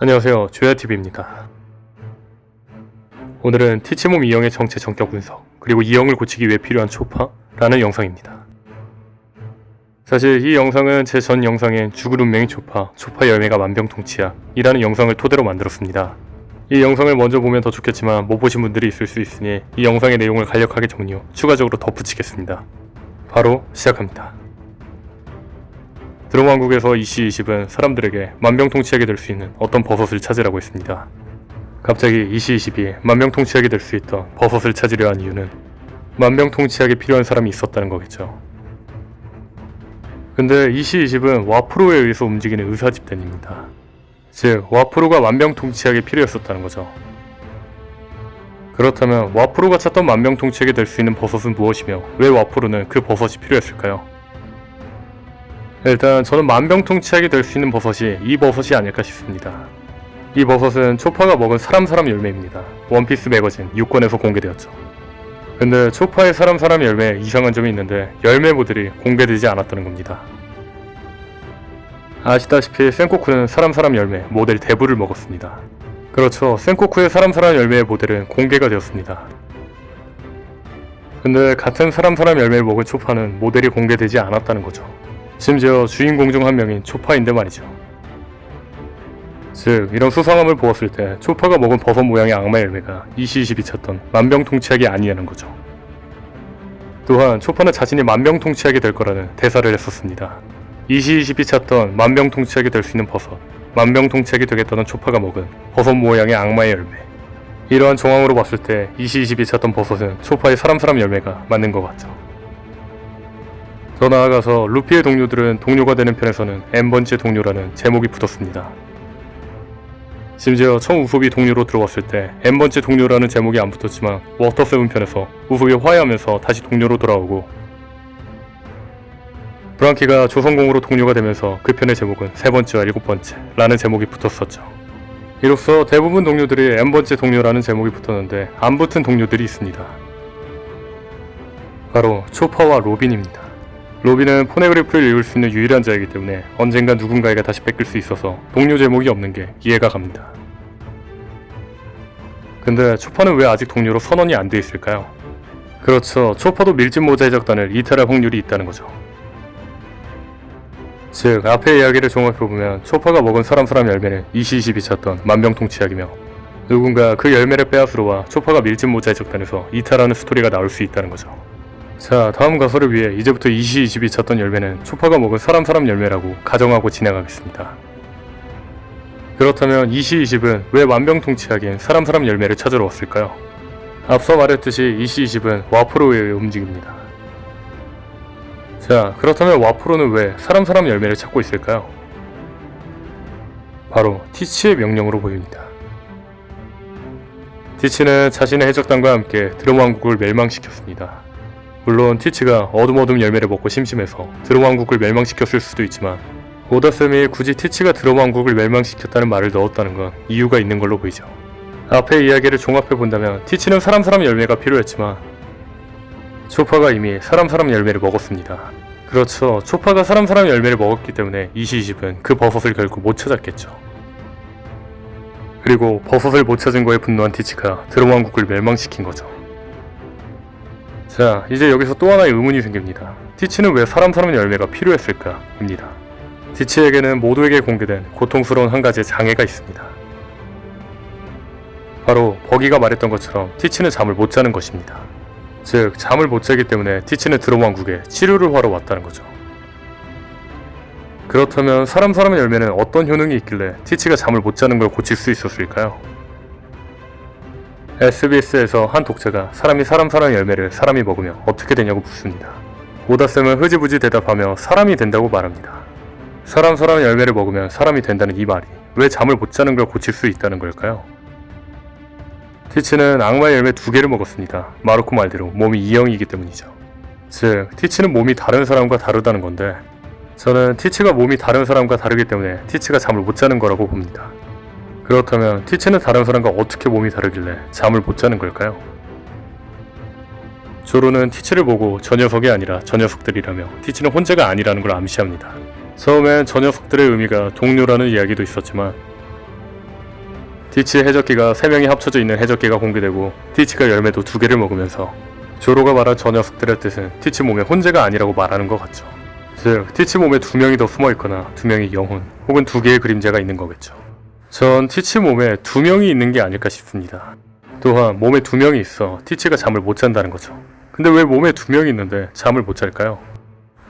안녕하세요. 조야TV입니다. 오늘은 티치몸 이형의 정체 전격 분석, 그리고 이형을 고치기 위해 필요한 초파라는 영상입니다. 사실 이 영상은 제 전 영상인 죽을 운명의 초파, 초파 열매가 만병통치약 이라는 영상을 토대로 만들었습니다. 이 영상을 먼저 보면 더 좋겠지만 못 보신 분들이 있을 수 있으니 이 영상의 내용을 간략하게 정리 후 추가적으로 덧붙이겠습니다. 바로 시작합니다. 드럼 왕국에서 이시20은 사람들에게 만병통치약이 될 수 있는 어떤 버섯을 찾으라고 했습니다. 갑자기 이시20이 만병통치약이 될 수 있던 버섯을 찾으려 한 이유는 만병통치약이 필요한 사람이 있었다는 거겠죠. 근데 이시20은 와프로에 의해서 움직이는 의사 집단입니다. 즉, 와프로가 만병통치약이 필요했었다는 거죠. 그렇다면 와프로가 찾던 만병통치약이 될 수 있는 버섯은 무엇이며 왜 와프로는 그 버섯이 필요했을까요? 일단 저는 만병통치약이 될 수 있는 버섯이 이 버섯이 아닐까 싶습니다. 이 버섯은 초파가 먹은 사람 사람 열매입니다. 원피스 매거진 6권에서 공개되었죠. 근데 초파의 사람 사람 열매에 이상한 점이 있는데 열매 모델이 공개되지 않았다는 겁니다. 아시다시피 센코쿠는 사람 사람 열매 모델 대부를 먹었습니다. 그렇죠. 센코쿠의 사람 사람 열매의 모델은 공개가 되었습니다. 근데 같은 사람 사람 열매를 먹은 초파는 모델이 공개되지 않았다는 거죠. 심지어 주인공 중 한 명인 초파인데 말이죠. 즉 이런 수상함을 보았을 때 초파가 먹은 버섯 모양의 악마 열매가 이시이십이 찾던 만병통치약이 아니냐는 거죠. 또한 초파는 자신이 만병통치약이 될 거라는 대사를 했었습니다. 이시이십이 찾던 만병통치약이 될 수 있는 버섯, 만병통치약이 되겠다는 초파가 먹은 버섯 모양의 악마의 열매. 이러한 정황으로 봤을 때 이시이십이 찾던 버섯은 초파의 사람 사람 열매가 맞는 것 같죠. 더 나아가서 루피의 동료들은 동료가 되는 편에서는 N번째 동료라는 제목이 붙었습니다. 심지어 처음 우섭이 동료로 들어왔을 때 N번째 동료라는 제목이 안 붙었지만 워터 세븐 편에서 우섭이 화해하면서 다시 동료로 돌아오고 브랑키가 조성공으로 동료가 되면서 그 편의 제목은 세 번째와 일곱 번째라는 제목이 붙었었죠. 이로써 대부분 동료들이 N번째 동료라는 제목이 붙었는데 안 붙은 동료들이 있습니다. 바로 초파와 로빈입니다. 로빈은 포네그래프를 읽을 수 있는 유일한 자이기 때문에 언젠가 누군가에게 다시 뺏길 수 있어서 동료 제목이 없는 게 이해가 갑니다. 근데 초파는 왜 아직 동료로 선언이 안 돼 있을까요? 그렇죠. 초파도 밀짚 모자 해적단을 이탈할 확률이 있다는 거죠. 즉 앞의 이야기를 종합해보면 초파가 먹은 사람 사람 열매는 이시이십이 찾던 만병통치약이며 누군가 그 열매를 빼앗으러 와 초파가 밀짚 모자 해적단에서 이탈하는 스토리가 나올 수 있다는 거죠. 자 다음 가설을 위해 이제부터 이시이십이 찾던 열매는 초파가 먹은 사람 사람 열매라고 가정하고 진행하겠습니다. 그렇다면 이시이십은 왜 만병통치약인 사람 사람 열매를 찾으러 왔을까요? 앞서 말했듯이 이시이십은 와프로에 의해 움직입니다. 자 그렇다면 와프로는 왜 사람 사람 열매를 찾고 있을까요? 바로 티치의 명령으로 보입니다. 티치는 자신의 해적단과 함께 드럼 왕국을 멸망시켰습니다. 물론 티치가 어둠어둠 열매를 먹고 심심해서 드럼왕국을 멸망시켰을 수도 있지만 오다쌤이 굳이 티치가 드럼왕국을 멸망시켰다는 말을 넣었다는 건 이유가 있는 걸로 보이죠. 앞의 이야기를 종합해본다면 티치는 사람 사람 열매가 필요했지만 초파가 이미 사람 사람 열매를 먹었습니다. 그렇죠. 초파가 사람 사람 열매를 먹었기 때문에 이시집은 그 버섯을 결국 못 찾았겠죠. 그리고 버섯을 못 찾은 거에 분노한 티치가 드럼왕국을 멸망시킨 거죠. 자, 이제 여기서 또 하나의 의문이 생깁니다. 티치는 왜 사람 사람 열매가 필요했을까? 입니다. 티치에게는 모두에게 공개된 고통스러운 한 가지의 장애가 있습니다. 바로 버기가 말했던 것처럼 티치는 잠을 못 자는 것입니다. 즉, 잠을 못 자기 때문에 티치는 드럼 왕국에 치료를 하러 왔다는 거죠. 그렇다면 사람 사람 열매는 어떤 효능이 있길래 티치가 잠을 못 자는 걸 고칠 수 있었을까요? SBS에서 한 독자가 사람이 사람 사람 열매를 사람이 먹으면 어떻게 되냐고 묻습니다. 오다쌤은 흐지부지 대답하며 사람이 된다고 말합니다. 사람 사람 열매를 먹으면 사람이 된다는 이 말이 왜 잠을 못 자는 걸 고칠 수 있다는 걸까요? 티치는 악마의 열매 두 개를 먹었습니다. 마르코 말대로 몸이 E형이기 때문이죠. 즉, 티치는 몸이 다른 사람과 다르다는 건데 저는 티치가 몸이 다른 사람과 다르기 때문에 티치가 잠을 못 자는 거라고 봅니다. 그렇다면 티치는 다른 사람과 어떻게 몸이 다르길래 잠을 못 자는 걸까요? 조로는 티치를 보고 저 녀석이 아니라 저 녀석들이라며 티치는 혼자가 아니라는 걸 암시합니다. 처음엔 저 녀석들의 의미가 동료라는 이야기도 있었지만 티치의 해적기가 3명이 합쳐져 있는 해적기가 공개되고 티치가 열매도 2개를 먹으면서 조로가 말한 저 녀석들의 뜻은 티치 몸의 혼재가 아니라고 말하는 것 같죠. 즉, 티치 몸에 두 명이 더 숨어 있거나 두 명의 영혼 혹은 두 개의 그림자가 있는 거겠죠. 전 티치 몸에 두 명이 있는 게 아닐까 싶습니다. 또한 몸에 두 명이 있어 티치가 잠을 못 잔다는 거죠. 근데 왜 몸에 두 명이 있는데 잠을 못 잘까요?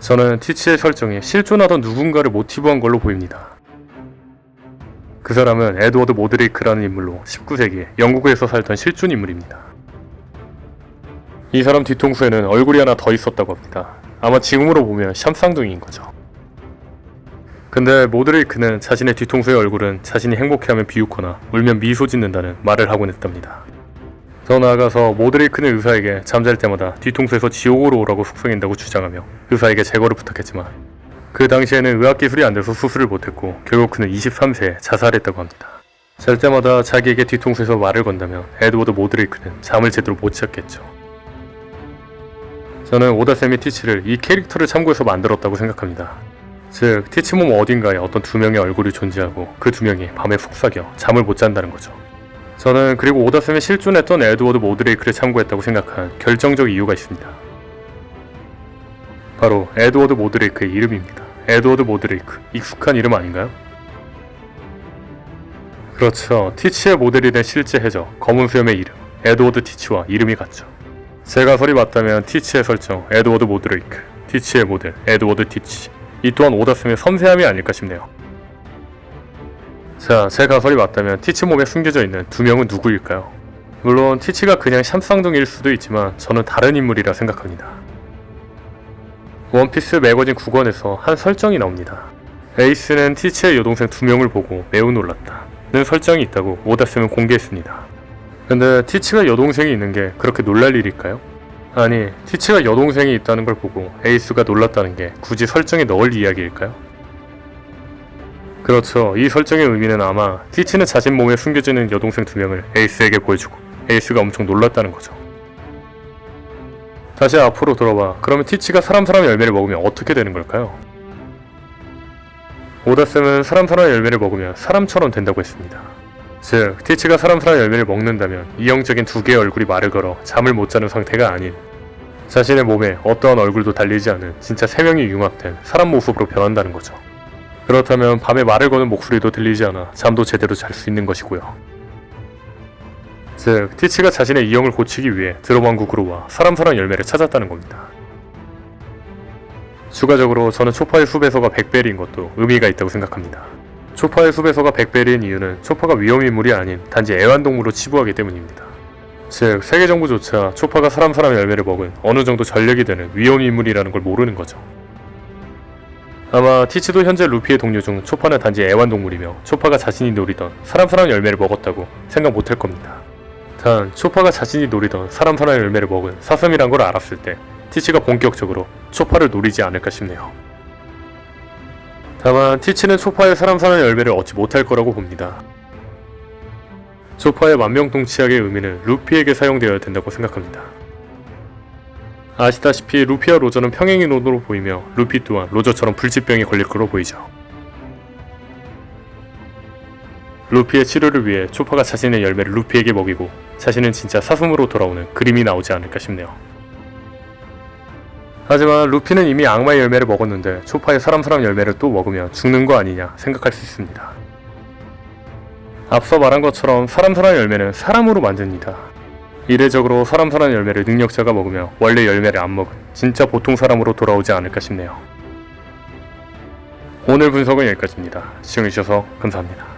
저는 티치의 설정이 실존하던 누군가를 모티브한 걸로 보입니다. 그 사람은 에드워드 모드레이크라는 인물로 19세기에 영국에서 살던 실존 인물입니다. 이 사람 뒤통수에는 얼굴이 하나 더 있었다고 합니다. 아마 지금으로 보면 샴쌍둥이인 거죠. 근데 모드레이크는 자신의 뒤통수의 얼굴은 자신이 행복해하면 비웃거나 울면 미소 짓는다는 말을 하곤 했답니다. 더 나아가서 모드레이크는 의사에게 잠잘 때마다 뒤통수에서 지옥으로 오라고 속성인다고 주장하며 의사에게 제거를 부탁했지만 그 당시에는 의학기술이 안 돼서 수술을 못했고 결국 그는 23세에 자살했다고 합니다. 잘 때마다 자기에게 뒤통수에서 말을 건다면 에드워드 모드레이크는 잠을 제대로 못 잤겠죠. 저는 오다세미 티치를 이 캐릭터를 참고해서 만들었다고 생각합니다. 즉, 티치 몸 어딘가에 어떤 두 명의 얼굴이 존재하고 그 두 명이 밤에 속삭여 잠을 못 잔다는 거죠. 저는 그리고 오다셈에 실존했던 에드워드 모드레이크를 참고했다고 생각한 결정적 이유가 있습니다. 바로 에드워드 모드레이크의 이름입니다. 에드워드 모드레이크, 익숙한 이름 아닌가요? 그렇죠. 티치의 모델이 된 실제 해적, 검은 수염의 이름, 에드워드 티치와 이름이 같죠. 제 가 설이 맞다면 티치의 설정, 에드워드 모드레이크, 티치의 모델, 에드워드 티치. 이 또한 오다슴의 섬세함이 아닐까 싶네요. 자, 제 가설이 맞다면 티치 몸에 숨겨져 있는 두 명은 누구일까요? 물론 티치가 그냥 샴쌍둥이일 수도 있지만 저는 다른 인물이라 생각합니다. 원피스 매거진 9권에서 한 설정이 나옵니다. 에이스는 티치의 여동생 두 명을 보고 매우 놀랐다. 는 설정이 있다고 오다스는 공개했습니다. 근데 티치가 여동생이 있는 게 그렇게 놀랄 일일까요? 아니, 티치가 여동생이 있다는 걸 보고 에이스가 놀랐다는 게 굳이 설정에 넣을 이야기일까요? 그렇죠. 이 설정의 의미는 아마 티치는 자신 몸에 숨겨지는 여동생 두 명을 에이스에게 보여주고 에이스가 엄청 놀랐다는 거죠. 다시 앞으로 돌아와 그러면 티치가 사람 사람 열매를 먹으면 어떻게 되는 걸까요? 오다쌤은 사람 사람 열매를 먹으면 사람처럼 된다고 했습니다. 즉, 티치가 사람 사람 열매를 먹는다면 이형적인 두 개의 얼굴이 말을 걸어 잠을 못 자는 상태가 아닌 자신의 몸에 어떠한 얼굴도 달리지 않은 진짜 세 명이 융합된 사람 모습으로 변한다는 거죠. 그렇다면 밤에 말을 거는 목소리도 들리지 않아 잠도 제대로 잘 수 있는 것이고요. 즉, 티치가 자신의 이형을 고치기 위해 드럼왕국으로 와 사람 사람 열매를 찾았다는 겁니다. 추가적으로 저는 초파의 수배서가 100벨인 것도 의미가 있다고 생각합니다. 초파의 수배서가 100벨인 이유는 초파가 위험인물이 아닌 단지 애완동물로 치부하기 때문입니다. 즉, 세계 정부조차 초파가 사람 사람 열매를 먹은 어느 정도 전력이 되는 위험 인물이라는 걸 모르는 거죠. 아마 티치도 현재 루피의 동료 중 초파는 단지 애완동물이며 초파가 자신이 노리던 사람 사람 열매를 먹었다고 생각 못할 겁니다. 단 초파가 자신이 노리던 사람 사람 열매를 먹은 사슴이란 걸 알았을 때 티치가 본격적으로 초파를 노리지 않을까 싶네요. 다만 티치는 초파의 사람 사람 열매를 얻지 못할 거라고 봅니다. 초파의 만명통치약의 의미는 루피에게 사용되어야 된다고 생각합니다. 아시다시피 루피와 로저는 평행이론으로 보이며 루피 또한 로저처럼 불치병에 걸릴 거로 보이죠. 루피의 치료를 위해 초파가 자신의 열매를 루피에게 먹이고 자신은 진짜 사슴으로 돌아오는 그림이 나오지 않을까 싶네요. 하지만 루피는 이미 악마의 열매를 먹었는데 초파의 사람 사람 열매를 또 먹으면 죽는 거 아니냐 생각할 수 있습니다. 앞서 말한 것처럼 사람 사람 열매는 사람으로 만듭니다. 이례적으로 사람 사람 열매를 능력자가 먹으며 원래 열매를 안 먹은 진짜 보통 사람으로 돌아오지 않을까 싶네요. 오늘 분석은 여기까지입니다. 시청해주셔서 감사합니다.